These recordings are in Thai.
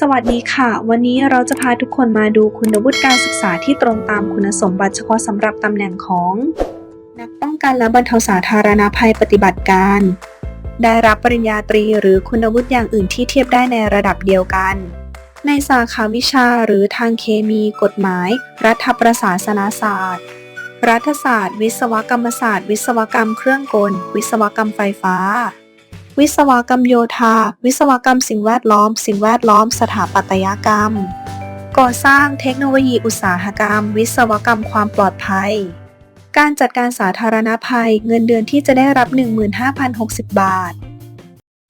สวัสดีค่ะ วันนี้เราจะพาทุกคนมาดูคุณวุฒิการศึกษาที่ตรงตามคุณสมบัติเฉพาะสำหรับตำแหน่งของ นักป้องกันและบรรเทาสาธารณภัยปฏิบัติการ ได้รับปริญญาตรีหรือคุณวุฒิอย่างอื่นที่เทียบได้ในระดับเดียวกัน ในสาขาวิชาหรือทางเคมี กฎหมาย รัฐประศาสนศาสตร์ รัฐศาสตร์ วิศวกรรมศาสตร์ วิศวกรรมเครื่องกล วิศวกรรมไฟฟ้า วิศวกรรมโยธา วิศวกรรมสิ่งแวดล้อม สิ่งแวดล้อม สถาปัตยกรรม ก่อสร้างเทคโนโลยีอุตสาหกรรม วิศวกรรมความปลอดภัย การจัดการสาธารณภัย เงินเดือนที่จะได้รับ 15,060 บาท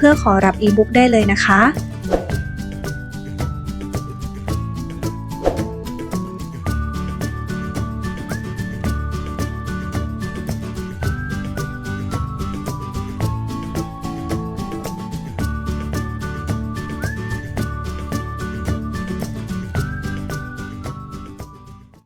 พื่อขอรับอีบุ๊กได้เลยนะคะ